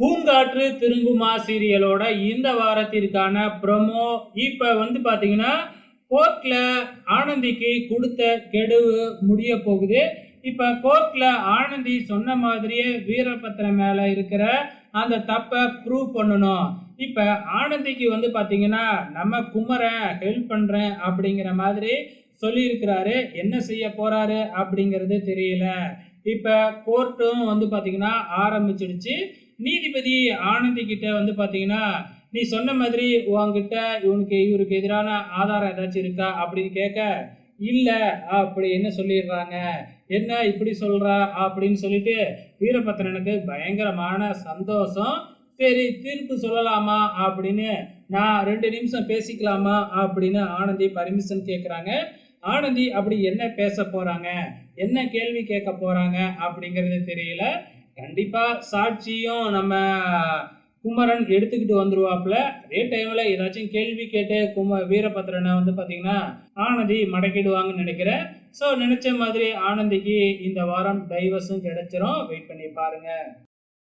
பூங்காற்று திருங்குமா சீரியலோட இந்த வாரத்திற்கான ப்ரொமோ இப்போ வந்து பார்த்தீங்கன்னா கோர்ட்டில் ஆனந்திக்கு கொடுத்த கெடுவு முடிய போகுது. இப்போ கோர்ட்டில் ஆனந்தி சொன்ன மாதிரியே வீரபத்திரம் மேலே இருக்கிற அந்த தப்பை ப்ரூவ் பண்ணணும். இப்போ ஆனந்திக்கு வந்து பார்த்தீங்கன்னா நம்ம குமரன் ஹெல்ப் பண்ணுறேன் அப்படிங்கிற மாதிரி சொல்லியிருக்கிறாரு. என்ன செய்ய போகிறாரு அப்படிங்கிறது தெரியல. இப்போ கோர்ட்டும் வந்து பார்த்தீங்கன்னா ஆரம்பிச்சிடுச்சு. நீதிபதி ஆனந்தி கிட்ட வந்து பார்த்தீங்கன்னா நீ சொன்ன மாதிரி உங்ககிட்ட இவனுக்கு இவருக்கு எதிரான ஆதாரம் ஏதாச்சும் இருக்கா? அப்படின்னு கேட்க இல்லை அப்படின்னு சொல்லிடுறாங்க? என்ன இப்படி சொல்கிறா அப்படின்னு சொல்லிட்டு வீரபத்திரனுக்கு பயங்கரமான சந்தோஷம். சரி தீர்ப்பு சொல்லலாமா? அப்படின்னு நான் ரெண்டு நிமிஷம் பேசிக்கலாமா? அப்படின்னு ஆனந்தி பர்மிஷன் கேட்குறாங்க ஆனந்தி அப்படி என்ன பேச போகிறாங்க என்ன கேள்வி கேட்க போகிறாங்க அப்படிங்கிறது தெரியல. கண்டிப்பாக சாட்சியும் நம்ம குமரன் எடுத்துக்கிட்டு வந்துருவாப்புல. அதே டைமில் ஏதாச்சும் கேள்வி கேட்டு கும வீரபத்ரனை வந்து பார்த்தீங்கன்னா ஆனந்தி மடக்கிடுவாங்கன்னு நினைக்கிறேன். ஸோ நினச்ச மாதிரி ஆனந்திக்கு இந்த வாரம் டைவர்ஸும் கிடைச்சிரும். வெயிட் பண்ணி பாருங்கள்